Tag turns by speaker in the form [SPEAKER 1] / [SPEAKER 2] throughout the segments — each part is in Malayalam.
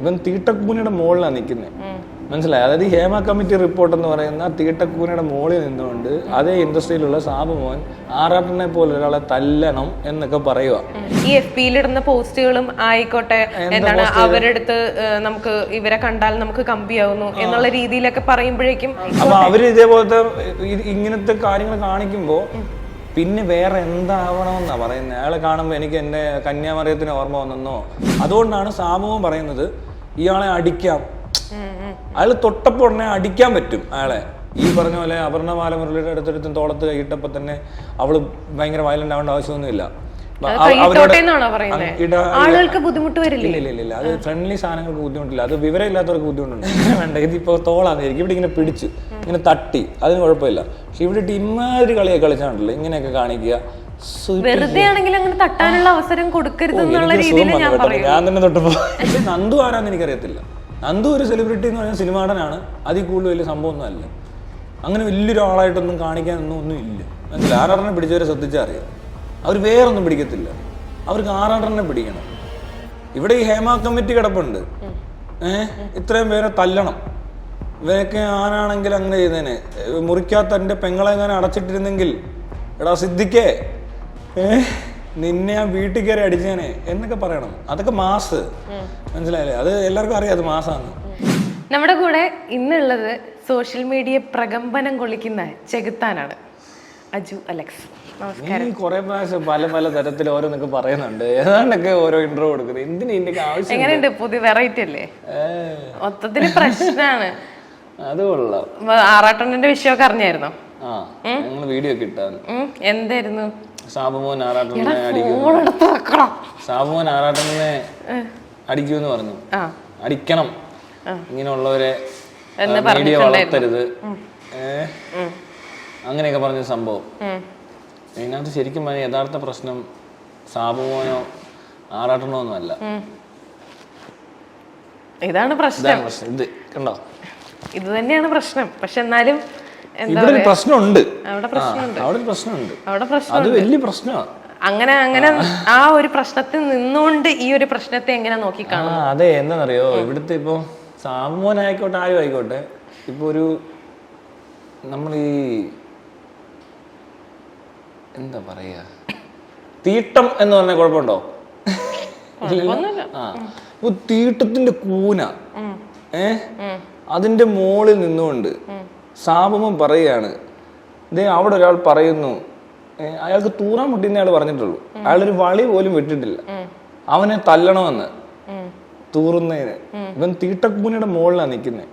[SPEAKER 1] ഇവൻ തീട്ടക്കൂനയുടെ മുകളിലാണ് നിൽക്കുന്നത് മനസ്സിലായി? അതായത് ഹേമ കമ്മിറ്റി റിപ്പോർട്ട് എന്ന് പറയുന്ന തീട്ടക്കൂനയുടെ മുകളിൽ നിന്നുകൊണ്ട് അതേ ഇൻഡസ്ട്രിയിലുള്ള സാബുമോൻ ആറാട്ടിനെ പോലെ ഒരാളെ തല്ലണം എന്നൊക്കെ പറയുക
[SPEAKER 2] ഈ എഫ് പിയിൽ ഇടുന്ന പോസ്റ്റുകളും ആയിക്കോട്ടെ എന്താണ് അവരുടെ അടുത്ത് നമുക്ക് ഇവരെ കണ്ടാൽ നമുക്ക് കമ്പിയാവുന്നു എന്നുള്ള രീതിയിലൊക്കെ പറയുമ്പോഴേക്കും
[SPEAKER 1] അപ്പൊ അവർ ഇതേപോലത്തെ ഇങ്ങനത്തെ കാര്യങ്ങൾ കാണിക്കുമ്പോ പിന്നെ വേറെ എന്താവണമെന്നാ പറയുന്നത് അയാളെ കാണുമ്പോൾ എനിക്ക് എന്റെ കന്യാമറിയത്തിന് ഓർമ്മ വന്നെന്നോ? അതുകൊണ്ടാണ് സാമൂഹം പറയുന്നത് ഇയാളെ അടിക്കാം. അയാൾ തൊട്ടപ്പോ ഉടനെ അടിക്കാൻ പറ്റും അയാളെ. ഈ പറഞ്ഞ പോലെ അപർണ ബാലമുരളിയുടെ അടുത്തടുത്തും തോളത്ത് കൈയിട്ടപ്പോ തന്നെ അവൾ ഭയങ്കര വയലന്റ് ആവേണ്ട ആവശ്യമൊന്നുമില്ല.
[SPEAKER 2] ആളുകൾക്ക് ബുദ്ധിമുട്ട് വരില്ല?
[SPEAKER 1] ഇല്ല ഇല്ല അത് ഫ്രണ്ട്ലി സാധനങ്ങൾക്ക് ബുദ്ധിമുട്ടില്ല. അത് വിവരമില്ലാത്തവർക്ക് ബുദ്ധിമുട്ടുണ്ട്. വേണ്ട ഇതിപ്പോ തോളാന്നായിരിക്കും. ഇവിടെ ഇങ്ങനെ പിടിച്ചു ഇങ്ങനെ തട്ടി. അതിന് കുഴപ്പമില്ല. പക്ഷെ ഇവിടെ ഇമ്മാതിരി ഇമാതിരി കളിയൊക്കെ കളിച്ചാണല്ലോ ഇങ്ങനെയൊക്കെ കാണിക്കുക.
[SPEAKER 2] വെറുതെ ആണെങ്കിൽ അങ്ങനെ തട്ടാനുള്ള അവസരം കൊടുക്കരുത് എന്നുള്ള രീതിയിൽ ഞാൻ പറയും
[SPEAKER 1] ഞാൻ തന്നെ തൊട്ടപ്പോ നന്ദു ആരാന്ന് എനിക്കറിയത്തില്ല. നന്ദു ഒരു സെലിബ്രിറ്റി എന്ന് പറയുന്ന സിനിമാടനാണ്. അതിൽ കൂടുതൽ വലിയ സംഭവമൊന്നും അല്ല. അങ്ങനെ വലിയൊരാളായിട്ടൊന്നും കാണിക്കാനൊന്നും ഒന്നും ഇല്ല. മനസ്സിലായി? ആറാടനെ പിടിച്ചവരെ ശ്രദ്ധിച്ചാൽ അറിയാം. അവർ വേറൊന്നും പിടിക്കത്തില്ല. അവർക്ക് ആറാടനെ പിടിക്കണം. ഇവിടെ ഈ ഹേമ കമ്മിറ്റി കിടപ്പുണ്ട്. ഏഹ് ഇത്രയും പേരെ തല്ലണം. ഇവനൊക്കെ ആനാണെങ്കിൽ അങ്ങനെ ചെയ്തേനെ. ഏ, മുറിക്കാത്ത എന്റെ പെങ്ങളെ എങ്ങനെ അടച്ചിട്ടിരുന്നെങ്കിൽ എടാ സിദ്ധിക്കേ നിന്നെ ആ വീട്ടിൽ കയറി അടിച്ചേനെ എന്നൊക്കെ പറയണം. അതൊക്കെ മാസ്. മനസ്സിലായില്ലേ? അത് എല്ലാവർക്കും അറിയാം അത് മാസാന്ന്.
[SPEAKER 2] നമ്മുടെ കൂടെ ഇന്നുള്ളത് സോഷ്യൽ മീഡിയ പ്രകമ്പനം കൊള്ളിക്കുന്ന ചെകുത്താനാണ്. അജു അലക്സ്.
[SPEAKER 1] നീ കുറെ പ്രാവശ്യം പല പല തരത്തിൽ ഓരോന്നൊക്കെ പറയുന്നുണ്ട്. ഏതാണ്ടൊക്കെ ഓരോ ഇന്റർവ്യൂ കൊടുക്കുന്നത് എന്തിനു ഇതിന്റെ ആവശ്യം
[SPEAKER 2] എങ്ങനെയുണ്ട്? പുതിയ വെറൈറ്റി അല്ലേ? മൊത്തത്തിൽ പ്രശ്നമാണ്
[SPEAKER 1] അത് കൊള്ളാം.
[SPEAKER 2] ആറാട്ടണ്ണന്റെ വിഷയമൊക്കെ അറിഞ്ഞായിരുന്നോ?
[SPEAKER 1] ആ ഞങ്ങൾ വീഡിയോ ഒക്കെ
[SPEAKER 2] എന്തായിരുന്നു?
[SPEAKER 1] സാബുമോൻ ആറാട്ടനെ അടിക്കും സാബുമോൻ ആറാട്ടനെ അടിക്കുമെന്ന് പറഞ്ഞു. അടിക്കണം. ഇങ്ങനെയുള്ളവരെ
[SPEAKER 2] എന്ന്
[SPEAKER 1] മീഡിയ വളർത്തരുത്. അങ്ങനെയൊക്കെ പറഞ്ഞ സംഭവം.
[SPEAKER 2] അതിനകത്ത്
[SPEAKER 1] ഇതിനകത്ത് ശരിക്കും പറഞ്ഞ യഥാർത്ഥ പ്രശ്നം സാബുമോനോ ആറാട്ടണോ ഒന്നും അല്ല
[SPEAKER 2] ഇതാണ് പ്രശ്നം.
[SPEAKER 1] ഇത് കണ്ടോ?
[SPEAKER 2] ഇത് തന്നെയാണ് പ്രശ്നം. പക്ഷെ എന്നാലും
[SPEAKER 1] ഇവിടെ ഒരു പ്രശ്നമുണ്ട്.
[SPEAKER 2] അവിടെ പ്രശ്നമുണ്ട്.
[SPEAKER 1] അവിടെ ഒരു പ്രശ്നമുണ്ട്. അത് വലിയ പ്രശ്നമാണ്
[SPEAKER 2] അങ്ങനെ അങ്ങനെ ആ. ഒരു പ്രശ്നത്തിൽ നിന്നുകൊണ്ട് ഈ ഒരു പ്രശ്നത്തെ എങ്ങനെ
[SPEAKER 1] നോക്കി
[SPEAKER 2] നോക്കിക്കാണും
[SPEAKER 1] അതെ എന്താണെന്നറിയോ ഇവിടുത്തെ ഇപ്പൊ സാമൂഹനായിക്കോട്ടെ ആരും ആയിക്കോട്ടെ ഇപ്പൊ ഒരു നമ്മൾ ഈ എന്താ പറയാ? തീട്ടം എന്ന് പറഞ്ഞ കുഴപ്പമുണ്ടോ. ആ. തീട്ടത്തിന്റെ കൂന. ഏ? അതിന്റെ മോളിൽ നിന്നുകൊണ്ട് സാബമം പറയുകയാണ്. ദേ അവിടെ ഒരാൾ പറയുന്നു അയാൾക്ക് തൂറാൻ മുട്ടിന്ന് അയാൾ പറഞ്ഞിട്ടുള്ളൂ. അയാളൊരു വളി പോലും വിട്ടിട്ടില്ല. അവനെ തല്ലണമെന്ന്. തൂറുന്നതിന്. ഇവൻ തീട്ടക്കൂനയുടെ മുകളിലാണ് നിൽക്കുന്നത്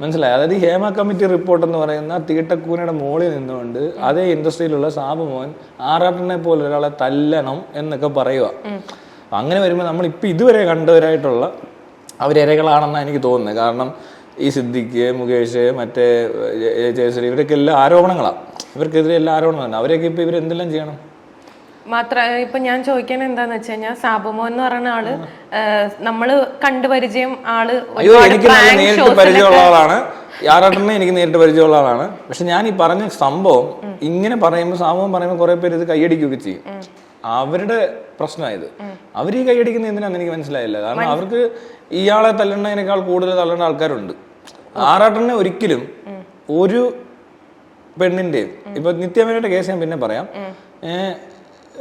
[SPEAKER 1] മനസ്സിലായി? അതായത് ഈ ഹേമ കമ്മിറ്റി റിപ്പോർട്ട് എന്ന് പറയുന്ന തീട്ടക്കൂനയുടെ മുകളിൽ നിന്നുകൊണ്ട് അതേ ഇൻഡസ്ട്രിയിലുള്ള സാബു മോൻ ആറാട്ടനെ പോലെ ഒരാളെ തല്ലണം എന്നൊക്കെ പറയുക അങ്ങനെ വരുമ്പോൾ നമ്മൾ ഇപ്പൊ ഇതുവരെ കണ്ടവരായിട്ടുള്ള അവരിരകളാണെന്നാണ് എനിക്ക് തോന്നുന്നത് കാരണം ഈ സിദ്ദിഖ് മുകേഷ് മറ്റേ ജയ- ജയ- ജയശ്രീ ഇവരൊക്കെ എല്ലാ ആരോപണങ്ങളാണ് ഇവർക്കെതിരെ എല്ലാ ആരോപണമാണ് അവരൊക്കെ ഇപ്പൊ ഇവരെന്തെല്ലാം ചെയ്യണം?
[SPEAKER 2] മാത്ര ഇപ്പൊ ഞാൻ ചോദിക്കാൻ എന്താന്ന് വെച്ച് കഴിഞ്ഞാൽ സാബുമോ എന്ന് പറയുന്ന ആൾ നമ്മൾ കണ്ടു പരിചയം ആൾ
[SPEAKER 1] എനിക്ക് നേരിട്ട് പരിചയമുള്ള ആളാണ്. യാറാട്ടനെ എനിക്ക് നേരിട്ട് പരിചയമുള്ള ആളാണ്. പക്ഷെ ഞാൻ ഈ പറഞ്ഞ സംഭവം ഇങ്ങനെ പറയുമ്പോൾ സാബുമോ പറയുമ്പോൾ കുറെ പേര് ഇത് കൈയടിക്കുകയൊക്കെ ചെയ്യും. അവരുടെ പ്രശ്നമായത്. അവർ ഈ കൈയടിക്കുന്ന എന്തിനാന്ന് എനിക്ക് മനസ്സിലായില്ല. കാരണം അവർക്ക് ഇയാളെ തല്ലണതിനേക്കാൾ കൂടുതൽ തള്ളേണ്ട ആൾക്കാരുണ്ട്. ആറാട്ടനെ ഒരിക്കലും ഒരു പെണ്ണിന്റെയും ഇപ്പൊ നിത്യമേനയുടെ കേസ് ഞാൻ പിന്നെ പറയാം.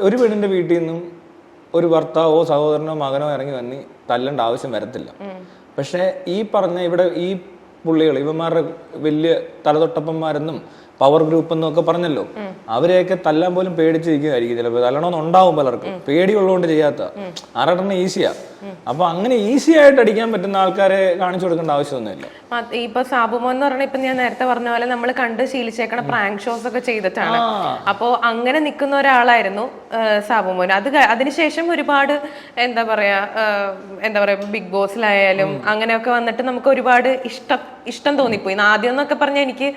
[SPEAKER 1] ഒരു പെണ്ണിന്റെ വീട്ടിൽ നിന്നും ഒരു ഭർത്താവോ സഹോദരനോ മകനോ ഇറങ്ങി വന്നി തല്ലേണ്ട ആവശ്യം വരത്തില്ല. പക്ഷെ ഈ പറഞ്ഞ ഇവിടെ ഈ പുള്ളികൾ ഇവന്മാരുടെ വലിയ തലതൊട്ടപ്പന്മാരെന്നും പവർ ഗ്രൂപ്പ് എന്നൊക്കെ പറഞ്ഞല്ലോ. അവരെയൊക്കെ തല്ലാൻ പോലും പേടിച്ചിരിക്കുന്നതായിരിക്കും ചിലപ്പോൾ. തല്ലണമെന്നുണ്ടാവും പലർക്കും. പേടിയുള്ളതുകൊണ്ട് ചെയ്യാത്ത. ആറാട്ടെണ്ണ ഈസിയാ. അപ്പൊ അങ്ങനെ ഈസി ആയിട്ട് അടിക്കാൻ പറ്റുന്ന ആൾക്കാരെ കാണിച്ചു കൊടുക്കേണ്ട ആവശ്യമൊന്നുമില്ല.
[SPEAKER 2] ഇപ്പൊ സാബുമോ എന്ന് പറഞ്ഞ ഇപ്പൊ ഞാൻ നേരത്തെ പറഞ്ഞ പോലെ നമ്മൾ കണ്ട് ശീലിച്ചേക്കണ പ്രാങ്ക് ഷോസ് ഒക്കെ ചെയ്തിട്ടാണ്. അപ്പോ അങ്ങനെ നിൽക്കുന്ന ഒരാളായിരുന്നു സാബുമോൻ. അത് അതിനുശേഷം ഒരുപാട് എന്താ പറയാ എന്താ പറയാ ബിഗ് ബോസിലായാലും അങ്ങനെയൊക്കെ വന്നിട്ട് നമുക്ക് ഒരുപാട് ഇഷ്ടം ഇഷ്ടം തോന്നിപ്പോയി. ആദ്യം എന്നൊക്കെ പറഞ്ഞാൽ എനിക്ക്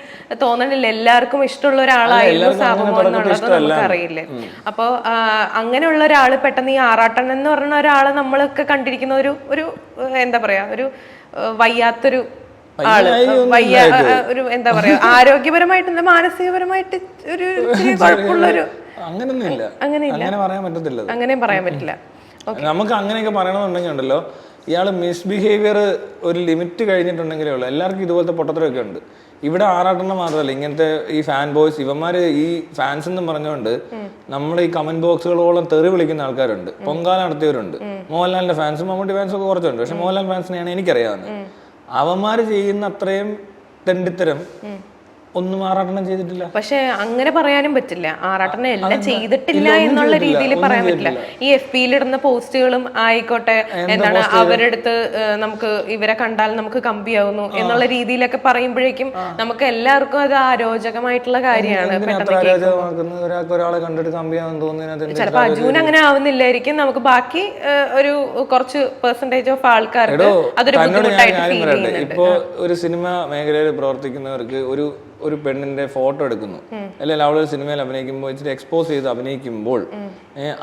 [SPEAKER 2] തോന്നണില്ല എല്ലാവർക്കും ഇഷ്ടമുള്ള ഒരാളായിരുന്നു
[SPEAKER 1] സാബുമോ
[SPEAKER 2] സാബുമോൻ എന്നുള്ളത് നമുക്ക് അറിയില്ലേ അപ്പോ അങ്ങനെയുള്ള ഒരാൾ പെട്ടെന്ന് ഈ ആറാട്ടൻ എന്ന് പറഞ്ഞ ഒരാൾ നമ്മളൊക്കെ കണ്ടിരിക്കുന്ന ഒരു ഒരു എന്താ പറയാ ഒരു വയ്യാത്തൊരു
[SPEAKER 1] ആൾ.
[SPEAKER 2] വയ്യ ഒരു എന്താ പറയാ ആരോഗ്യപരമായിട്ട് മാനസികപരമായിട്ട് ഒരു കുഴപ്പമുള്ളൊരു അങ്ങനെയൊന്നും ഒരു
[SPEAKER 1] അങ്ങനൊന്നുമില്ല.
[SPEAKER 2] അങ്ങനെയില്ല.
[SPEAKER 1] അങ്ങനെ പറയാൻ പറ്റത്തില്ല.
[SPEAKER 2] അങ്ങനെയും പറയാൻ പറ്റില്ല.
[SPEAKER 1] നമുക്ക് അങ്ങനെയൊക്കെ പറയണമെന്നുണ്ടെങ്കിൽ ഉണ്ടല്ലോ ഇയാൾ മിസ്ബിഹേവിയർ ഒരു ലിമിറ്റ് കഴിഞ്ഞിട്ടുണ്ടെങ്കിലേ ഉള്ളൂ. എല്ലാവർക്കും ഇതുപോലത്തെ പൊട്ടത്തരമൊക്കെ ഉണ്ട്. ഇവിടെ ആറാട്ടെണ്ണം മാത്രമല്ല ഇങ്ങനത്തെ ഈ ഫാൻ ബോയ്സ് ഇവന്മാര് ഈ ഫാൻസ് എന്ന് പറഞ്ഞുകൊണ്ട് നമ്മൾ ഈ കമന്റ് ബോക്സുകളോളം തെറി വിളിക്കുന്ന ആൾക്കാരുണ്ട്. പൊങ്കാല നടത്തിയവരുണ്ട്. മോഹൻലാലിന്റെ ഫാൻസും മമ്മൂട്ടി ഫാൻസും ഒക്കെ കുറച്ചുണ്ട്. പക്ഷെ മോഹൻലാൽ ഫാൻസിനെയാണ് എനിക്കറിയാവുന്നത്. അവന്മാര് ചെയ്യുന്ന അത്രയും തെണ്ടിത്തരം ഒന്നും ആറാട്ടണം ചെയ്തിട്ടില്ല.
[SPEAKER 2] പക്ഷെ അങ്ങനെ പറയാനും പറ്റില്ല. ആറാട്ടനെ എല്ലാം ചെയ്തിട്ടില്ല എന്നുള്ള രീതിയിൽ പറയാൻ പറ്റില്ല. ഈ എഫ് പിയിൽ ഇടുന്ന പോസ്റ്റുകളും ആയിക്കോട്ടെ എന്താണ് അവരെടുത്ത് അടുത്ത് നമുക്ക് ഇവരെ കണ്ടാൽ നമുക്ക് കമ്പിയാവുന്നു എന്നുള്ള രീതിയിലൊക്കെ പറയുമ്പോഴേക്കും നമുക്ക് എല്ലാവർക്കും അത് അരോചകമായിട്ടുള്ള കാര്യമാണ്.
[SPEAKER 1] ഒരാൾക്ക് ഒരാളെ കണ്ടിട്ട് കമ്പിയാവുന്നു
[SPEAKER 2] ചിലപ്പോ അങ്ങനെ ആവുന്നില്ലായിരിക്കും. നമുക്ക് ബാക്കി ഒരു കുറച്ച് പെർസെന്റേജ് ഓഫ് ആൾക്കാർക്ക് അതൊരു ബുദ്ധിമുട്ടായിട്ട് ഫീൽ ചെയ്യുന്നുണ്ട്.
[SPEAKER 1] ഇപ്പോ ഒരു സിനിമ മേഖലയിൽ പ്രവർത്തിക്കുന്നവർക്ക് ഒരു ഒരു പെണ്ണിന്റെ ഫോട്ടോ എടുക്കുന്നു. അല്ലെങ്കിൽ അവൾ ഒരു സിനിമയിൽ അഭിനയിക്കുമ്പോൾ ഇച്ചിരി എക്സ്പോസ് ചെയ്ത് അഭിനയിക്കുമ്പോൾ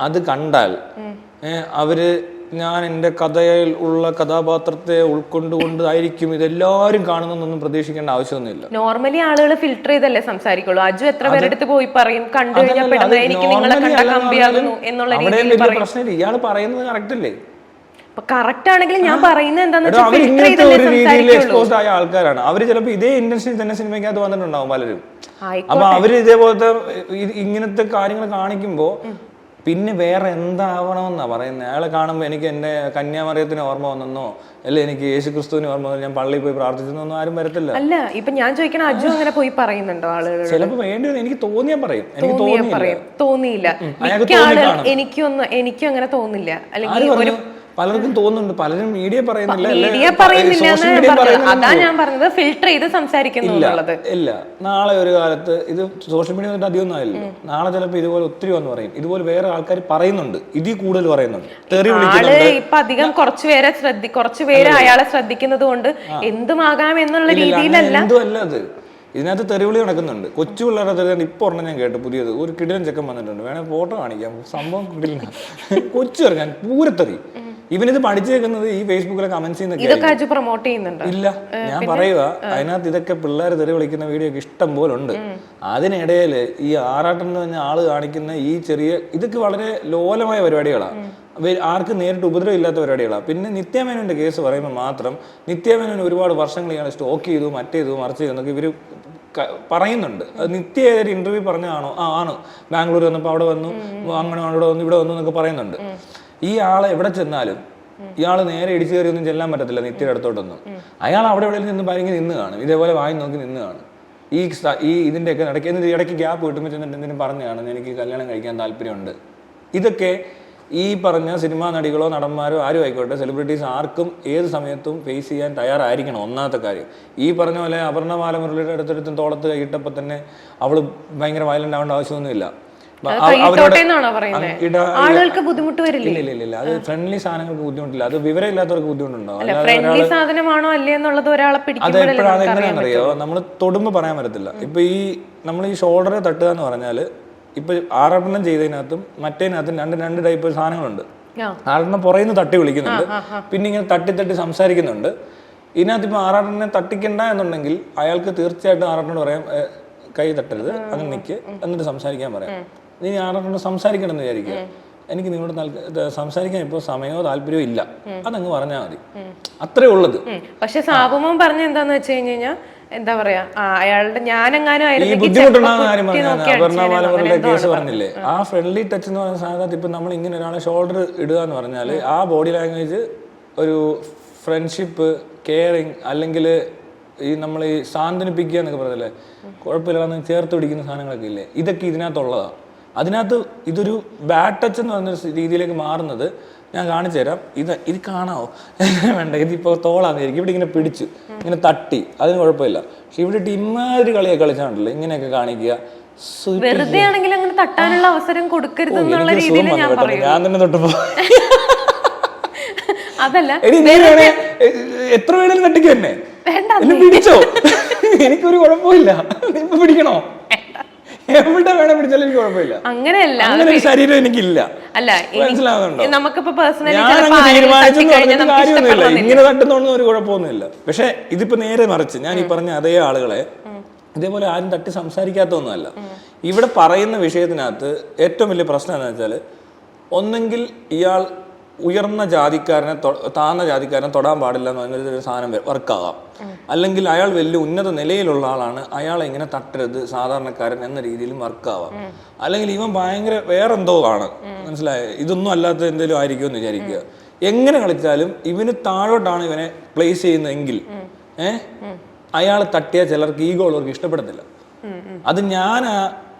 [SPEAKER 1] അത് കണ്ടാൽ അവർ ഞാൻ എന്റെ കഥയിൽ ഉള്ള കഥാപാത്രത്തെ ഉൾക്കൊണ്ടുകൊണ്ടായിരിക്കും ഇതെല്ലാവരും കാണുന്നൊന്നും പ്രതീക്ഷിക്കേണ്ട ആവശ്യമൊന്നുമില്ല.
[SPEAKER 2] നോർമലി ആളുകൾ ഫിൽട്ടർ ചെയ്തല്ലേ സംസാരിക്കുള്ളൂ. അജു എത്ര പേരുടെ പോയി പറയും? കണ്ടു കഴിഞ്ഞാൽ
[SPEAKER 1] പ്രശ്നമില്ല. ഇയാൾ പറയുന്നത് കറക്റ്റ് അല്ലേ?
[SPEAKER 2] കറക്റ്റ് ആണെങ്കിൽ ഞാൻ പറയുന്നത്
[SPEAKER 1] എന്താണെന്ന്
[SPEAKER 2] എക്സ്പോസ്
[SPEAKER 1] എക്സ്പോസ്ഡ് ആയ ആൾക്കാരാണ്. അവർ ചിലപ്പോൾ ഇതേ ഇന്റൻഷനിൽ തന്നെ സിനിമയ്ക്കകത്ത് വന്നിട്ടുണ്ടാവും പലരും. അപ്പൊ അവർ ഇതേപോലത്തെ ഇങ്ങനത്തെ കാര്യങ്ങൾ കാണിക്കുമ്പോ പിന്നെ വേറെ എന്താവണമെന്നാ പറയുന്നത് അയാളെ കാണുമ്പോൾ എനിക്ക് എന്റെ കന്യാമറിയത്തിന് ഓർമ്മ വന്നെന്നോ? അല്ലെ എനിക്ക് യേശു ക്രിസ്തുവിന് ഓർമ്മ വന്നു ഞാൻ പള്ളിയിൽ പോയി പ്രാർത്ഥിച്ചെന്നൊന്നും ആരും വരത്തില്ല.
[SPEAKER 2] അല്ല ഇപ്പൊ ഞാൻ ചോദിക്കണ അജു അങ്ങനെ പോയി പറയുന്നുണ്ടോ ആളുകൾ
[SPEAKER 1] ചിലപ്പോൾ വേണ്ടി. എനിക്ക് തോന്നിയാ പറയും. എനിക്ക്
[SPEAKER 2] തോന്നിയാ
[SPEAKER 1] തോന്നിയില്ല.
[SPEAKER 2] പറയും. തോന്നിയില്ല.
[SPEAKER 1] അയാൾക്ക്
[SPEAKER 2] എനിക്കൊന്നും എനിക്കും അങ്ങനെ തോന്നില്ല. അല്ലെങ്കിൽ ഒരു
[SPEAKER 1] പലർക്കും തോന്നുന്നുണ്ട്. പലരും മീഡിയ പറയുന്നില്ല?
[SPEAKER 2] മീഡിയ പറയുന്നില്ല അതാ ഞാൻ പറഞ്ഞത്. ഫിൽട്ടർ ചെയ്ത് സംസാരിക്കുന്നു
[SPEAKER 1] ഇല്ല നാളെ ഒരു കാലത്ത് ഇത് സോഷ്യൽ മീഡിയ വന്നിട്ട് അധികം ആയില്ല നാളെ ചിലപ്പോൾ ഇതുപോലെ ഒത്തിരി വന്ന് പറയും. ഇതുപോലെ വേറെ ആൾക്കാർ പറയുന്നുണ്ട്. ഇതിൽ കൂടുതൽ പറയുന്നുണ്ട്. തെറി
[SPEAKER 2] ഇപ്പൊ അധികം കുറച്ചു പേരെ ശ്രദ്ധി കുറച്ചു പേര് അയാളെ ശ്രദ്ധിക്കുന്നത് കൊണ്ട് എന്തുമാകാം എന്നുള്ള രീതിയിലല്ല.
[SPEAKER 1] എന്തുമല്ല അത്. ഇതിനകത്ത് തെറിവിളി നടക്കുന്നുണ്ട്. കൊച്ചു പിള്ളേരുടെ തെറി ഇപ്പൊ ഒരെണ്ണം ഞാൻ കേട്ടു. പുതിയത്. ഒരു കിടിലൻ ചെക്കൻ വന്നിട്ടുണ്ട്. വേണേ ഫോട്ടോ കാണിക്കാം. സംഭവം കിടിലാണ് കൊച്ചു പറഞ്ഞാൽ പൂരത്തെറി. ഇവനിത് പഠിച്ചേക്കുന്നത് ഈ ഫേസ്ബുക്കിലെ കമന്റ്സ് നിന്നൊക്കെ
[SPEAKER 2] ഇതൊക്കെ അജു പ്രൊമോട്ട് ചെയ്യുന്നുണ്ടോ.
[SPEAKER 1] ഇല്ല ഞാൻ പറയുക അതിനകത്ത് ഇതൊക്കെ പിള്ളേർ തെറി വിളിക്കുന്ന വീഡിയോ ഒക്കെ ഇഷ്ടം പോലെ ഉണ്ട് അതിനിടയിൽ ഈ ആറാട്ടം എന്ന് പറഞ്ഞ ആൾ കാണിക്കുന്ന ഈ ചെറിയ ഇതൊക്കെ വളരെ ലോലമായ പരിപാടികളാണ് ആർക്കും നേരിട്ട് ഉപദ്രവം ഇല്ലാത്ത പരിപാടികളാണ് പിന്നെ നിത്യമേനോന്റെ കേസ് പറയുമ്പോൾ മാത്രം നിത്യമേനോൻ ഒരുപാട് വർഷങ്ങൾ ഇയാൾ സ്റ്റോക്ക് ചെയ്തു മറ്റേ ചെയ്തു മറിച്ച് ചെയ്തു എന്നൊക്കെ ഇവർ പറയുന്നുണ്ട്. നിത്യ ഏതൊരു ഇന്റർവ്യൂ പറഞ്ഞതാണോ? ആ ആണ്. ബാംഗ്ലൂർ വന്നപ്പോൾ അവിടെ വന്നു അങ്ങനെ അവിടെ വന്നു ഇവിടെ വന്നു എന്നൊക്കെ പറയുന്നുണ്ട്. ഈ ആളെ എവിടെ ചെന്നാലും ഇയാൾ നേരെ ഇടിച്ചു കയറി ഒന്നും ചെല്ലാൻ പറ്റത്തില്ല നിത്യയുടെ അടുത്തോട്ടൊന്നും. അയാൾ അവിടെ എവിടെ നിന്ന് ഭയങ്കര നിന്ന് കാണും ഇതേപോലെ വായി നോക്കി നിന്ന് കാണും. ഈ ഈ ഇതിന്റെയൊക്കെ ഇടയ്ക്ക് എന്നിട്ട് ഇടയ്ക്ക് ഗ്യാപ്പ് കിട്ടുമ്പോൾ ചെന്നിട്ട് എന്തിനും പറഞ്ഞു കാണും എനിക്ക് കല്യാണം കഴിക്കാൻ താല്പര്യമുണ്ട്. ഇതൊക്കെ ഈ പറഞ്ഞ സിനിമാ നടികളോ നടന്മാരോ ആരും ആയിക്കോട്ടെ സെലിബ്രിറ്റീസ് ആർക്കും ഏത് സമയത്തും ഫേസ് ചെയ്യാൻ തയ്യാറായിരിക്കണം ഒന്നാമത്തെ കാര്യം. ഈ പറഞ്ഞ പോലെ അപർണ ബാലമുരളിയുടെ അടുത്തടുത്തും തോളത്ത് കൈയിട്ടപ്പോൾ തന്നെ അവൾ ഭയങ്കര വയലന്റ് ആവേണ്ട ആവശ്യമൊന്നുമില്ല.
[SPEAKER 2] ആളുകൾക്ക് ബുദ്ധിമുട്ട് വരില്ല?
[SPEAKER 1] ഇല്ല ഇല്ല അത് ഫ്രണ്ട്ലി സാധനങ്ങൾക്ക് ബുദ്ധിമുട്ടില്ല. അത് വിവരമില്ലാത്തവർക്ക് ബുദ്ധിമുട്ടുണ്ടാവും
[SPEAKER 2] സാധനമാണോ അല്ലേ എന്നുള്ളത് ഒരാളെ
[SPEAKER 1] അത് എപ്പോഴാണ് എങ്ങനെയാണെന്നറിയോ നമ്മൾ തൊടുമ്പോൾ പറയാൻ പറ്റത്തില്ല. ഇപ്പൊ ഈ നമ്മൾ ഈ ഷോൾഡറെ തട്ടുക എന്ന് പറഞ്ഞാൽ ഇപ്പൊ ആറെണ്ണം ചെയ്തതിനകത്തും മറ്റേതിനകത്തും രണ്ട് രണ്ട് ടൈപ്പ് സാധനങ്ങളുണ്ട്. ആറെണ്ണം പുറയുന്ന തട്ടി വിളിക്കുന്നുണ്ട്. പിന്നെ ഇങ്ങനെ തട്ടി തട്ടി സംസാരിക്കുന്നുണ്ട്. ഇതിനകത്ത് ഇപ്പൊ ആറാട്ടെണ്ണെ തട്ടിക്കണ്ട എന്നുണ്ടെങ്കിൽ അയാൾക്ക് തീർച്ചയായിട്ടും ആറാട്ടിനോട് പറയാം കൈ തട്ടരുത് അങ്ങനെ നിൽക്ക് എന്നിട്ട് സംസാരിക്കാൻ പറയാം. നീ ആരോട് സംസാരിക്കണം എന്ന് വിചാരിക്കുക. എനിക്ക് നിങ്ങളോട് സംസാരിക്കാൻ ഇപ്പോൾ സമയമോ താല്പര്യമോ ഇല്ല. അതങ്ങ് പറഞ്ഞാൽ മതി. അത്രേ ഉള്ളത്.
[SPEAKER 2] പക്ഷെ സാബുമോൻ പറഞ്ഞ എന്താന്ന് വെച്ച് കഴിഞ്ഞാൽ എന്താ പറയാ അയാളുടെ ഞാനെങ്ങാനും
[SPEAKER 1] ഈ ബുദ്ധിമുട്ടുണ്ടാകുന്ന കാര്യം പറഞ്ഞാൽ കേസ് പറഞ്ഞില്ലേ? ആ ഫ്രണ്ട്ലി ടച്ച് എന്ന് പറയുന്ന സാധനത്തിൽ ഇപ്പൊ നമ്മൾ ഇങ്ങനെ ഒരാളെ ഷോൾഡർ ഇടുക എന്ന് പറഞ്ഞാൽ ആ ബോഡി ലാംഗ്വേജ് ഒരു ഫ്രണ്ട്ഷിപ്പ് കെയറിങ് അല്ലെങ്കിൽ ഈ നമ്മൾ ഈ സാന്ത്വനിപ്പിക്കുക എന്നൊക്കെ പറഞ്ഞല്ലേ? കുഴപ്പമില്ലാന്ന് ചേർത്ത് പിടിക്കുന്ന സാധനങ്ങളൊക്കെ ഇല്ലേ? ഇതൊക്കെ ഇതിനകത്തുള്ളതാണ് അതിനകത്ത് ഇതൊരു ബാഡ് ടച്ച് എന്ന് പറഞ്ഞ രീതിയിലേക്ക് മാറുന്നത് ഞാൻ കാണിച്ചു തരാം. ഇത് ഇത് കാണാവോ? വേണ്ട ഇതിപ്പോൾ തോളാന്നിരിക്കും. ഇവിടെ ഇങ്ങനെ പിടിച്ചു ഇങ്ങനെ തട്ടി. അതിന് കുഴപ്പമില്ല. പക്ഷെ ഇവിടെ ഇട്ട് ഇമാതിരി കളിയൊക്കെ കളിച്ചാണല്ലോ ഇങ്ങനെയൊക്കെ കാണിക്കുക.
[SPEAKER 2] വെറുതെ ആണെങ്കിൽ അങ്ങനെ തട്ടാനുള്ള അവസരം കൊടുക്കരുത് എന്നുള്ള രീതിയിൽ ഞാൻ
[SPEAKER 1] ഞാൻ തന്നെ തൊട്ട്
[SPEAKER 2] അതല്ല
[SPEAKER 1] എത്ര വേണേലും തട്ടിക്കോ എന്നെ.
[SPEAKER 2] വേണ്ട
[SPEAKER 1] എന്നെ പിടിച്ചോ. എനിക്കൊരു കുഴപ്പമില്ല. പിടിക്കണോ? എവിടെ വേണേ പിടിച്ചാലും എനിക്ക് കുഴപ്പമില്ല.
[SPEAKER 2] അങ്ങനെയല്ല.
[SPEAKER 1] അങ്ങനെ ഒരു ശരീരം എനിക്കില്ല.
[SPEAKER 2] അല്ല
[SPEAKER 1] മനസ്സിലാവുന്നുണ്ടോ?
[SPEAKER 2] നമുക്കിപ്പോ പേഴ്സണലി
[SPEAKER 1] കാര്യമൊന്നുമില്ല. ഇങ്ങനെ തട്ടുന്നൊന്നും ഒരു കുഴപ്പമൊന്നുമില്ല. പക്ഷെ ഇതിപ്പോ നേരെ മറിച്ച് ഞാൻ ഈ പറഞ്ഞ അതേ ആളുകളെ ഇതേപോലെ ആരും തട്ടി സംസാരിക്കാത്ത സംസാരിക്കാത്തൊന്നുമല്ല ഇവിടെ പറയുന്ന വിഷയത്തിനകത്ത് ഏറ്റവും വലിയ പ്രശ്നം എന്താ വെച്ചാൽ ഒന്നെങ്കിൽ ഇയാൾ ഉയർന്ന ജാതിക്കാരനെ താന്ന താഴ്ന്ന ജാതിക്കാരനെ തൊടാൻ പാടില്ല എന്ന് പറഞ്ഞൊരു സാധനം വർക്കാകാം അല്ലെങ്കിൽ അയാൾ വലിയ ഉന്നത നിലയിലുള്ള ആളാണ് അയാൾ എങ്ങനെ തട്ടരുത് സാധാരണക്കാരൻ എന്ന രീതിയിലും വർക്കാവാം അല്ലെങ്കിൽ ഇവൻ ഭയങ്കര വേറെന്തോ ആണ്. മനസ്സിലായോ? ഇതൊന്നും അല്ലാത്ത എന്തെങ്കിലും ആയിരിക്കും എന്ന് വിചാരിക്കുക. എങ്ങനെ കളിച്ചാലും ഇവന് താഴോട്ടാണ് ഇവനെ പ്ലേസ് ചെയ്യുന്നതെങ്കിൽ ഏഹ് അയാൾ തട്ടിയ ചിലർക്ക് ഈഗോ ഉള്ളവർക്ക് ഇഷ്ടപ്പെടത്തില്ല അത് ഞാൻ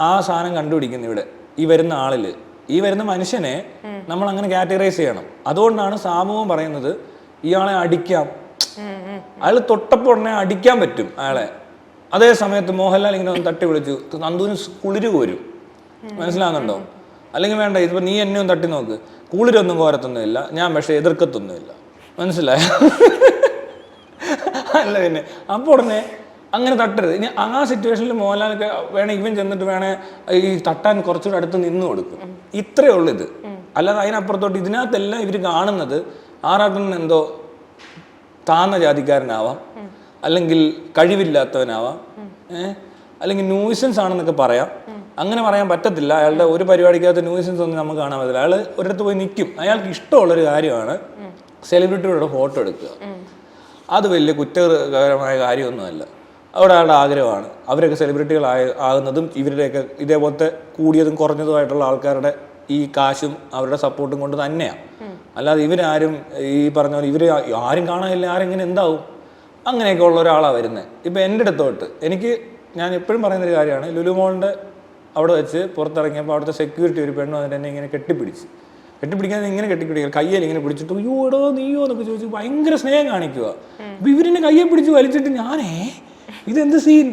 [SPEAKER 1] ആ സാധനം കണ്ടുപിടിക്കുന്നു ഇവിടെ ഈ വരുന്ന ആളിൽ. ഈ വരുന്ന മനുഷ്യനെ നമ്മൾ അങ്ങനെ കാറ്റഗറൈസ് ചെയ്യണം. അതുകൊണ്ടാണ് സാമൂഹം പറയുന്നത് ഇയാളെ അടിക്കാം. അയാൾ തൊട്ടപ്പോൾ ഉടനെ അടിക്കാൻ പറ്റും അയാളെ. അതേ സമയത്ത് മോഹൻലാൽ ഇങ്ങനെ ഒന്ന് തട്ടി വിളിച്ചു നന്ദുവിന് കുളിര് പോരും. മനസ്സിലാകുന്നുണ്ടോ അല്ലെങ്കിൽ വേണ്ട ഇതിപ്പോ നീ എന്നെ ഒന്ന് തട്ടി നോക്ക്. കുളിരൊന്നും കോരത്തൊന്നുമില്ല ഞാൻ പക്ഷെ എതിർക്കത്തൊന്നുമില്ല. മനസ്സിലായോ? അല്ല പിന്നെ അപ്പോൾ ഉടനെ അങ്ങനെ തട്ടരുത്. ഇനി ആ സിറ്റുവേഷനിൽ മോഹൻലാലൊക്കെ വേണേ ഇവൻ ചെന്നിട്ട് വേണേ ഈ തട്ടാൻ കുറച്ചുകൂടെ അടുത്ത് നിന്ന് കൊടുക്കും. ഇത്രയേ ഉള്ളൂ ഇത്. അല്ലാതെ അതിനപ്പുറത്തോട്ട് ഇതിനകത്തെല്ലാം ഇവർ കാണുന്നത് ആറാട്ടൻ എന്തോ താന്ന ജാതിക്കാരനാവാം. അല്ലെങ്കിൽ കഴിവില്ലാത്തവനാവാം. ഏ? അല്ലെങ്കിൽ ന്യൂസൻസ് ആണെന്നൊക്കെ പറയാം. അങ്ങനെ പറയാൻ പറ്റത്തില്ല. അയാളുടെ ഒരു പരിപാടിക്കകത്ത് ന്യൂസൻസ് ഒന്നും നമുക്ക് കാണാൻ പറ്റില്ല അയാൾ ഒരിടത്ത് പോയി നിൽക്കും അയാൾക്ക് ഇഷ്ടമുള്ളൊരു കാര്യമാണ് സെലിബ്രിറ്റിയുടെ ഫോട്ടോ എടുക്കുക. അത് വലിയ കുറ്റകരമായ കാര്യമൊന്നുമല്ല. അവിടെ അയാളുടെ ആഗ്രഹമാണ്. അവരൊക്കെ സെലിബ്രിറ്റികളായ ആകുന്നതും ഇവരുടെയൊക്കെ ഇതേപോലത്തെ കൂടിയതും കുറഞ്ഞതുമായിട്ടുള്ള ആൾക്കാരുടെ ഈ കാശും അവരുടെ സപ്പോർട്ടും കൊണ്ട് തന്നെയാണ് അല്ലാതെ ഇവരാരും ഈ പറഞ്ഞ പോലെ ഇവർ ആരും കാണാനില്ല ആരെങ്ങനെ എന്താവും? അങ്ങനെയൊക്കെ ഉള്ള ഒരാളാണ് വരുന്നത് ഇപ്പം എന്റെ അടുത്തോട്ട് എനിക്ക് ഞാൻ എപ്പോഴും പറയുന്നൊരു കാര്യമാണ് ലുലുമോളിന്റെ അവിടെ വെച്ച് പുറത്തിറങ്ങിയപ്പോൾ അവിടുത്തെ സെക്യൂരിറ്റി ഒരു പെണ്ണ് വന്നിട്ട് എന്നെ ഇങ്ങനെ കെട്ടിപ്പിടിച്ച്. കെട്ടിപ്പിടിക്കാൻ ഇങ്ങനെ കെട്ടിപ്പിടിക്കുക കയ്യിൽ ഇങ്ങനെ പിടിച്ചിട്ട് അയ്യോ എടോ നീയോ എന്നൊക്കെ ചോദിച്ചു ഭയങ്കര സ്നേഹം കാണിക്കുക അപ്പം ഇവരെന്നെ കയ്യെ പിടിച്ച് വലിച്ചിട്ട് ഞാനേ ഇതെന്ത് സീൻ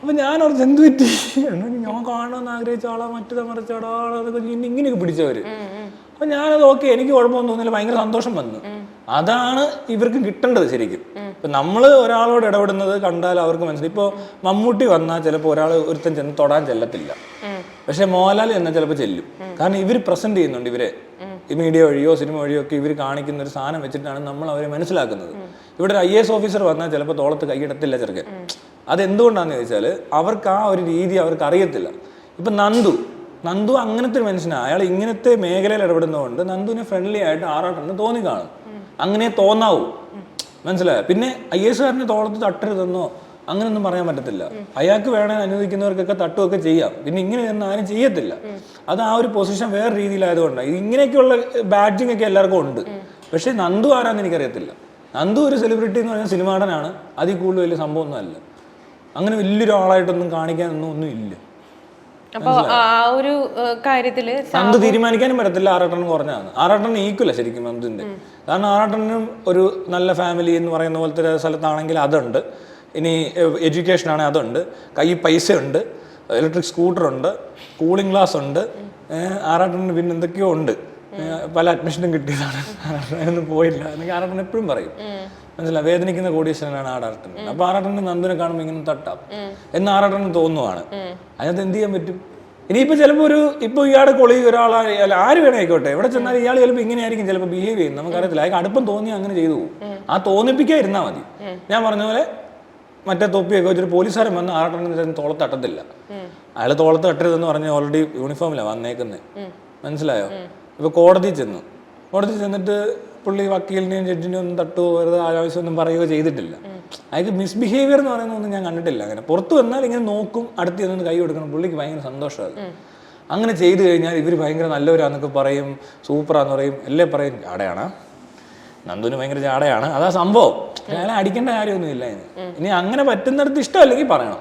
[SPEAKER 1] അപ്പം ഞാൻ ഓർത്ത് എന്ത് പറ്റി? എന്നാ ഞാൻ കാണണമെന്ന് ആഗ്രഹിച്ച ആളാ മറ്റേതാ മറിച്ചാടാ അതൊക്കെ ഇങ്ങനെ ഇങ്ങനെയൊക്കെ പിടിച്ചവർ അപ്പം ഞാനത് ഓക്കെ എനിക്ക് കുഴപ്പമൊന്നും തോന്നില്ല ഭയങ്കര സന്തോഷം വന്നു. അതാണ് ഇവർക്ക് കിട്ടേണ്ടത് ശരിക്കും. ഇപ്പം നമ്മൾ ഒരാളോട് ഇടപെടുന്നത് കണ്ടാൽ അവർക്ക് മനസ്സിലായി. ഇപ്പോൾ മമ്മൂട്ടി വന്നാൽ ചിലപ്പോൾ ഒരാൾ ഒരുത്തൻ ചെന്ന് തൊടാൻ ചെല്ലത്തില്ല. പക്ഷെ മോഹൻലാൽ എന്നാൽ ചിലപ്പോൾ ചെല്ലും. കാരണം ഇവർ പ്രസന്റ് ചെയ്യുന്നുണ്ട് ഇവരെ. ഈ മീഡിയ വഴിയോ സിനിമ വഴിയോ ഒക്കെ ഇവർ കാണിക്കുന്ന ഒരു സാധനം വെച്ചിട്ടാണ് നമ്മൾ അവരെ മനസ്സിലാക്കുന്നത്. ഇവിടെ ഒരു ഐ എസ് ഓഫീസർ വന്നാൽ ചിലപ്പോൾ തോളത്ത് കൈയിടത്തില്ല ചെറുക്കൻ. അതെന്തുകൊണ്ടാണെന്ന് ചോദിച്ചാൽ അവർക്ക് ആ ഒരു രീതി അവർക്ക് അറിയത്തില്ല. ഇപ്പം നന്ദു നന്ദു അങ്ങനത്തെ ഒരു മനുഷ്യനാണ് അയാൾ ഇങ്ങനത്തെ മേഖലയിൽ ഇടപെടുന്നതുകൊണ്ട് നന്ദുവിനെ ഫ്രണ്ട്ലി ആയിട്ട് ആറാട്ടെന്ന് തോന്നി കാണും. അങ്ങനെ തോന്നാവൂ. മനസ്സിലായോ? പിന്നെ ഐ എസ് കാരനെ തോളത്ത് തട്ടരുതെന്നോ അങ്ങനെയൊന്നും പറയാൻ പറ്റത്തില്ല. അയാൾക്ക് വേണേ അനുവദിക്കുന്നവർക്കൊക്കെ തട്ടുമൊക്കെ ചെയ്യാം. പിന്നെ ഇങ്ങനെ ഒന്നും ആരും ചെയ്യത്തില്ല. അത് ആ ഒരു പൊസിഷൻ വേറെ രീതിയിലായതുകൊണ്ടാണ് കൊണ്ടാണ് ഇങ്ങനെയൊക്കെയുള്ള ബാറ്റിംഗ് ഒക്കെ എല്ലാവർക്കും ഉണ്ട്. പക്ഷേ നന്ദു ആരാന്ന് എനിക്കറിയത്തില്ല. നന്ദു ഒരു സെലിബ്രിറ്റി എന്ന് പറയുന്ന സിനിമാടനാണ്. അതിൽ കൂടുതൽ വലിയ സംഭവമൊന്നും അല്ല. അങ്ങനെ വലിയൊരു ആളായിട്ടൊന്നും കാണിക്കാനൊന്നും ഒന്നും ഇല്ല.
[SPEAKER 2] അപ്പൊ ആ ഒരു കാര്യത്തിൽ
[SPEAKER 1] നന്ദു തീരുമാനിക്കാനും പറ്റത്തില്ല. ആറാട്ടൻ കുറഞ്ഞാണ് ആറാട്ടൻ ഈക്വല ശരിക്കും നന്ദിന്റെ കാരണം ആറാട്ടനും ഒരു നല്ല ഫാമിലി എന്ന് പറയുന്ന പോലത്തെ സ്ഥലത്താണെങ്കിൽ അതുണ്ട്. ഇനി എഡ്യൂക്കേഷൻ ആണെങ്കിൽ അതുണ്ട്. കൈ പൈസ ഉണ്ട് ഇലക്ട്രിക് സ്കൂട്ടർ ഉണ്ട് കൂളിംഗ് ഗ്ലാസ് ഉണ്ട് ആറാട്ടന് പിന്നെ എന്തൊക്കെയോ ഉണ്ട്. പല അഡ്മിഷനും കിട്ടിയതാണ്. ആറാട്ടനൊന്നും പോയില്ല. എന്നൊക്കെ ആറാട്ടൻ എപ്പോഴും പറയും. മനസ്സിലായി വേദനിക്കുന്ന കോടീശ്വരനാണ് ആറാട്ടൻ അപ്പൊ ആറാട്ടൻ നന്ദനെ കാണുമ്പോൾ ഇങ്ങനെ തട്ടാം. എന്ന് ആറാട്ടന് തോന്നുവാണ്. അതിനകത്ത് എന്ത് ചെയ്യാൻ പറ്റും? ഇനിയിപ്പോ ചിലപ്പോ ഒരു ഇപ്പൊ ഇയാളെ കൊളി ഒരാളായി ആര് വേണേ ആയിക്കോട്ടെ എവിടെ ചെന്നാലും ഇയാൾ ചിലപ്പോൾ ഇങ്ങനെയായിരിക്കും ചിലപ്പോൾ ബിഹേവ് ചെയ്യുന്നത്. നമുക്കറിയത്തില്ല. അയാൾക്ക് അടുപ്പം തോന്നി അങ്ങനെ ചെയ്തു പോകും. ആ തോന്നിപ്പിക്കാതിരുന്നാൽ മതി. ഞാൻ പറഞ്ഞ പോലെ മറ്റേ തൊപ്പിയൊക്കെ വെച്ചൊരു പോലീസുകാരൻ വന്ന് ആറട്ടെണ്ണം തോളത്ത് തട്ടത്തില്ല. അയാൾ തോളത്ത് തട്ടരുതെന്ന് പറഞ്ഞ് ഓൾറെഡി യൂണിഫോമിലാണ് വന്നേക്കുന്നത് മനസ്സിലായോ? ഇപ്പൊ കോടതി ചെന്നു. കോടതി ചെന്നിട്ട് പുള്ളി വക്കീലിനെയും ജഡ്ജിനെയും ഒന്നും തട്ടുകയോ വെറുതെ ആവശ്യമൊന്നും പറയുകയോ ചെയ്തിട്ടില്ല. അയാൾക്ക് മിസ്ബിഹേവിയർ എന്ന് പറയുന്ന ഒന്നും ഞാൻ കണ്ടിട്ടില്ല അങ്ങനെ. പുറത്തു വന്നാൽ ഇങ്ങനെ നോക്കും അടുത്ത് ചെന്ന് കൈ കൊടുക്കണം. പുള്ളിക്ക് ഭയങ്കര സന്തോഷമാണ് അങ്ങനെ ചെയ്തു കഴിഞ്ഞാൽ ഇവർ ഭയങ്കര നല്ലവരാന്നൊക്കെ പറയും സൂപ്പറാന്ന് പറയും എല്ലാം പറയും. ജാടയാണ് നന്ദുവിന് ഭയങ്കര ചാടയാണ്. അതാ സംഭവം. അയാളെ അടിക്കേണ്ട കാര്യമൊന്നുമില്ല ഇനി. ഇനി അങ്ങനെ പറ്റുന്നിടത്ത് ഇഷ്ടമല്ലെങ്കിൽ പറയണം.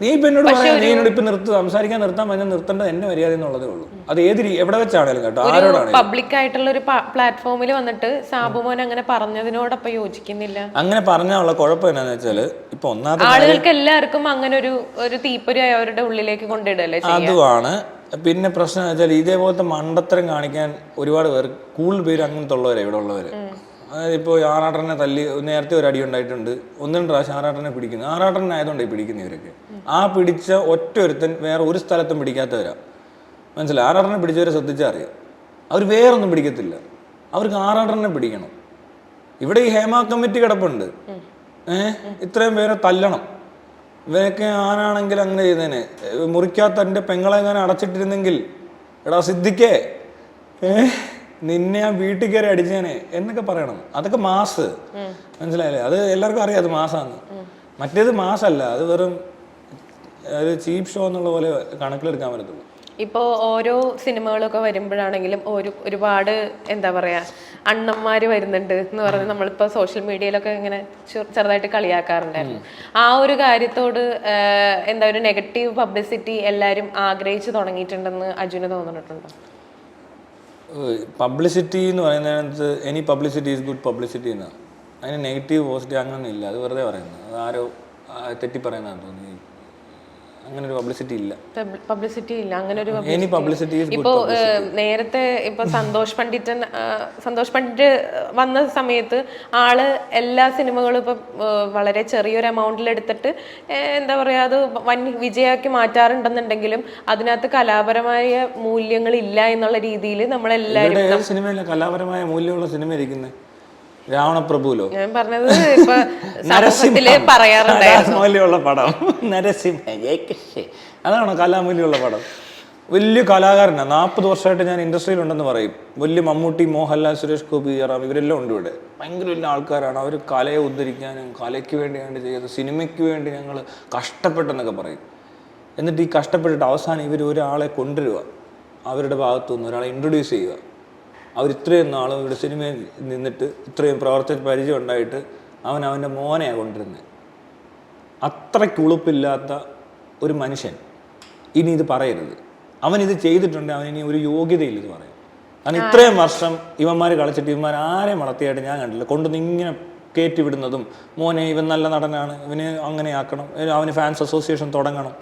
[SPEAKER 1] നീ ഇപ്പൊ എന്നോട് പറയാം നീ എന്നോട് ഇപ്പൊ നിർത്ത് സംസാരിക്കാൻ നിർത്താൻ പറഞ്ഞാൽ നിർത്തേണ്ടത് എന്നെ മര്യാദ എന്നുള്ളതേ ഉള്ളൂ. അത് ഏത് എവിടെ വെച്ചാണേലും കേട്ടോ ആരോടാണ്
[SPEAKER 2] പബ്ലിക് ആയിട്ടുള്ള ഒരു പ്ലാറ്റ്ഫോമിൽ വന്നിട്ട് സാബുമോൻ അങ്ങനെ പറഞ്ഞതിനോടൊപ്പം യോജിക്കുന്നില്ല.
[SPEAKER 1] അങ്ങനെ പറഞ്ഞുള്ള കുഴപ്പം എന്നാന്ന് വെച്ചാൽ ഇപ്പൊ ഒന്നാമത്തെ
[SPEAKER 2] ആളുകൾക്ക് എല്ലാവർക്കും അങ്ങനെ ഒരു ഒരു തീപ്പൊരി അവരുടെ ഉള്ളിലേക്ക് കൊണ്ടിടല്ലേ
[SPEAKER 1] അതുമാണ് പിന്നെ പ്രശ്നം വെച്ചാൽ ഇതേപോലത്തെ മണ്ടത്തരം കാണിക്കാൻ ഒരുപാട് പേർ കൂടുതൽ പേര് അങ്ങനത്തെ ഉള്ളവരെ ഇവിടെ ഉള്ളവർ അതായത് ഇപ്പോൾ ആറാട്ടനെ തല്ലി നേരത്തെ ഒരു അടി ഉണ്ടായിട്ടുണ്ട്. ഒന്ന് രണ്ട് പ്രാവശ്യം ആറാട്ടനെ പിടിക്കുന്നു. ആറാട്ടനെ ആയതുകൊണ്ട് ഈ പിടിക്കുന്ന ഇവരൊക്കെ ആ പിടിച്ച ഒറ്റ ഒരുത്തൻ വേറെ ഒരു സ്ഥലത്തും പിടിക്കാത്തവരാ. മനസ്സിലായി? ആറാട്ടനെ പിടിച്ചവരെ ശ്രദ്ധിച്ചാൽ അറിയാം. അവർ വേറൊന്നും പിടിക്കത്തില്ല. അവർക്ക് ആറാട്ടനെ പിടിക്കണം. ഇവിടെ ഈ ഹേമ കമ്മിറ്റി കിടപ്പുണ്ട്. ഏഹ്? ഇത്രയും പേരെ തല്ലണം. ഇവനൊക്കെ ആനാണെങ്കിൽ അങ്ങനെ ചെയ്തേനെ. മുറിക്കാത്ത എന്റെ പെങ്ങളെ ഞാൻ അടച്ചിട്ടിരുന്നെങ്കിൽ എടാ സിദ്ധിക്കേ നിന്നെ ആ വീട്ടിൽ കയറി അടിച്ചേനെ എന്നൊക്കെ പറയണം. അതൊക്കെ മാസ്. മനസ്സിലായില്ലേ? അത് എല്ലാവർക്കും അറിയാം അത് മാസാന്ന്. മറ്റേത് മാസല്ല. അത് വെറും ഒരു ചീപ്പ് ഷോ എന്നുള്ള പോലെ കണക്കിലെടുക്കാൻ പറ്റത്തുള്ളൂ.
[SPEAKER 2] ഇപ്പോൾ ഓരോ സിനിമകളൊക്കെ വരുമ്പോഴാണെങ്കിലും ഒരു ഒരുപാട് എന്താ പറയുക അണ്ണന്മാർ വരുന്നുണ്ട് എന്ന് പറഞ്ഞ് നമ്മളിപ്പോൾ സോഷ്യൽ മീഡിയയിലൊക്കെ ഇങ്ങനെ ചെറുതായിട്ട് കളിയാക്കാറുണ്ടായിരുന്നു. ആ ഒരു കാര്യത്തോട് എന്താ ഒരു നെഗറ്റീവ് പബ്ലിസിറ്റി എല്ലാവരും ആഗ്രഹിച്ചു തുടങ്ങിയിട്ടുണ്ടെന്ന് അജുന് തോന്നിയിട്ടുണ്ടോ
[SPEAKER 1] പബ്ലിസിറ്റി എന്ന് പറയുന്നത് any publicity is good publicity എന്നാണ് അതിന് നെഗറ്റീവ് പോസിറ്റീവ് അങ്ങനെയൊന്നും ഇല്ല. അത് വെറുതെ പറയുന്നത്. അത് ആരോ തെറ്റി പറയുന്നതാണ് തോന്നി അങ്ങനെ ഒരു പബ്ലിസിറ്റി ഇല്ല.
[SPEAKER 2] പബ്ലിസിറ്റി ഇല്ല. അങ്ങനെ ഒരു
[SPEAKER 1] എനി പബ്ലിസിറ്റി
[SPEAKER 2] ഇപ്പോ നേരത്തെ ഇപ്പൊ സന്തോഷ് പണ്ഡിറ്റൻ സന്തോഷ് പണ്ഡിറ്റ് വന്ന സമയത്ത് ആൾ എല്ലാ സിനിമകളും ഇപ്പൊ വളരെ ചെറിയൊരു എമൗണ്ടിൽ എടുത്തിട്ട് എന്താ പറയാ അത് വൻ വിജയമാക്കി മാറ്റാറുണ്ടെന്നുണ്ടെങ്കിലും അതിനകത്ത് കലാപരമായ മൂല്യങ്ങൾ ഇല്ല എന്നുള്ള രീതിയിൽ
[SPEAKER 1] നമ്മളെല്ലാവരും സിനിമയിലെ കലാപരമായ മൂല്യമുള്ള സിനിമ ഇരിക്കുന്നത് രാവണപ്രഭുലോ?
[SPEAKER 2] ഞാൻ പറഞ്ഞത് ഇപ്പൊ സമൂഹത്തിൽ പറയാറുണ്ടായിരുന്നു.
[SPEAKER 1] പടം. നരസിംഹ അതാണ് കലാമൂല്യമുള്ള പടം? വലിയ കലാകാരനാണ് നാൽപ്പത് വർഷമായിട്ട് ഞാൻ ഇൻഡസ്ട്രിയിൽ ഉണ്ടെന്ന് പറയും. വലിയ മമ്മൂട്ടി മോഹൻലാൽ സുരേഷ് ഗോപി ജയറാം ഇവരെല്ലാം ഉണ്ട് ഇവിടെ. ഭയങ്കര വലിയ ആൾക്കാരാണ്. അവർ കലയെ ഉദ്ധരിക്കാനും കലയ്ക്ക് വേണ്ടി ഞങ്ങൾ ചെയ്തത്. സിനിമയ്ക്ക് വേണ്ടി ഞങ്ങൾ കഷ്ടപ്പെട്ടെന്നൊക്കെ പറയും. എന്നിട്ട് ഈ കഷ്ടപ്പെട്ടിട്ട് അവസാനം ഇവർ ഒരാളെ കൊണ്ടുവരിക അവരുടെ ഭാഗത്തുനിന്ന് ഒരാളെ ഇൻട്രൊഡ്യൂസ് ചെയ്യുക അവർ ഇത്രയും നാളും ഇവിടെ സിനിമയിൽ നിന്നിട്ട് ഇത്രയും പ്രവർത്തന പരിചയം ഉണ്ടായിട്ട് അവൻ അവന്റെ മോനെയാണ് കൊണ്ടിരുന്നത് അത്രയ്ക്ക് ഉളുപ്പില്ലാത്ത ഒരു മനുഷ്യൻ ഇനി ഇത് പറയരുത്. അവൻ ഇത് ചെയ്തിട്ടുണ്ട് അവൻ ഇനി ഒരു യോഗ്യതയില്ല ഇത് പറയാൻ. കാരണം ഇത്രയും വർഷം ഇവന്മാർ കളിച്ചിട്ട് ഇവന്മാർ ആരെയും വളർത്തിയായിട്ട് ഞാൻ കണ്ടില്ല കൊണ്ടുവന്ന് ഇങ്ങനെ കയറ്റി വിടുന്നതും മോനെ ഇവൻ നല്ല നടനാണ് ഇവന് അങ്ങനെ ആക്കണം അവന് ഫാൻസ് അസോസിയേഷൻ തുടങ്ങണം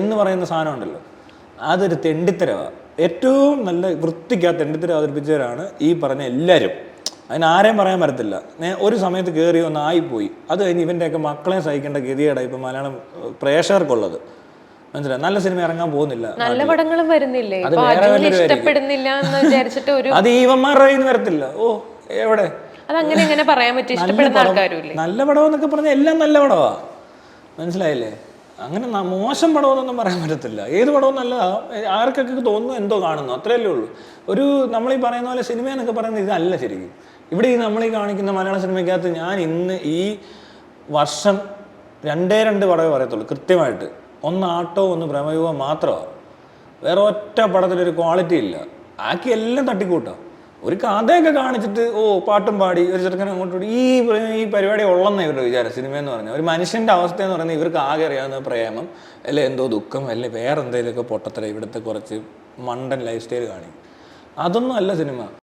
[SPEAKER 1] എന്ന് പറയുന്ന സാധനം ഉണ്ടല്ലോ. അതൊരു തെണ്ടിത്തരവാണ് ഏറ്റവും നല്ല വൃത്തിക്കകത്ത് എണ്ണത്തിരി അവതരിപ്പിച്ചവരാണ് ഈ പറഞ്ഞ എല്ലാവരും അതിന് ആരെയും പറയാൻ പറ്റത്തില്ല. ഒരു സമയത്ത് കയറി ഒന്ന് ആയിപ്പോയി. അത് കഴിഞ്ഞ് ഇവന്റെയൊക്കെ മക്കളെ സഹിക്കേണ്ട ഗതികേടാണ് ഇപ്പം മലയാളം പ്രേക്ഷകർക്കുള്ളത്. മനസ്സിലായി? നല്ല സിനിമ ഇറങ്ങാൻ പോകുന്നില്ല
[SPEAKER 2] നല്ല പടങ്ങളും വരുന്നില്ലേ? ഇഷ്ടപ്പെടുന്നില്ല എന്ന് വിചാരിച്ചിട്ട് ഒരു
[SPEAKER 1] അത് ഈവന്മാരുടെ കയ്യിൽ വരത്തില്ല. ഓ എവിടെ?
[SPEAKER 2] അതങ്ങനെ എങ്ങനെ പറയാൻ പറ്റും ഇഷ്ടപ്പെടുന്ന ആൾക്കാരും
[SPEAKER 1] നല്ല പടം എന്നൊക്കെ പറഞ്ഞാൽ എല്ലാം നല്ല പടമാ. മനസ്സിലായില്ലേ? അങ്ങനെ മോശം പടമെന്നൊന്നും പറയാൻ പറ്റത്തില്ല. ഏത് പടവും നല്ല ആർക്കൊക്കെ തോന്നുന്നു എന്തോ കാണുന്നു അത്രയല്ലേ ഉള്ളൂ. ഒരു നമ്മളീ പറയുന്ന പോലെ സിനിമ എന്നൊക്കെ പറയുന്നത് ഇതല്ല ശരിക്കും. ഇവിടെ ഈ നമ്മളീ കാണിക്കുന്ന മലയാള സിനിമയ്ക്കകത്ത് ഞാൻ ഇന്ന് ഈ വർഷം രണ്ടേ രണ്ട് പടമേ പറയത്തുള്ളൂ കൃത്യമായിട്ട്. ഒന്ന് ആട്ടോ ഒന്ന് പ്രമയുഗം മാത്രമാണ്. വേറെ ഒറ്റ പടത്തിലൊരു ക്വാളിറ്റി ഇല്ല. ആക്കി എല്ലാം തട്ടിക്കൂട്ടാം. ഒരു കഥയൊക്കെ കാണിച്ചിട്ട് ഓ പാട്ടും പാടി ഒരു ചെറുക്കനെ അങ്ങോട്ട്. ഈ ഈ പരിപാടി ഉള്ളെന്ന് ഇവരുടെ വിചാരം സിനിമ എന്ന് പറഞ്ഞാൽ. ഒരു മനുഷ്യന്റെ അവസ്ഥ എന്ന് പറയുന്നത് ഇവർക്ക് ആകെ അറിയാവുന്ന പ്രേമം അല്ലെ എന്തോ ദുഃഖം അല്ലെ വേറെ എന്തെങ്കിലുമൊക്കെ പൊട്ടത്തര ഇവിടുത്തെ കുറച്ച് മണ്ടൻ ലൈഫ് സ്റ്റൈൽ കാണിക്കും. അതൊന്നും അല്ല സിനിമ.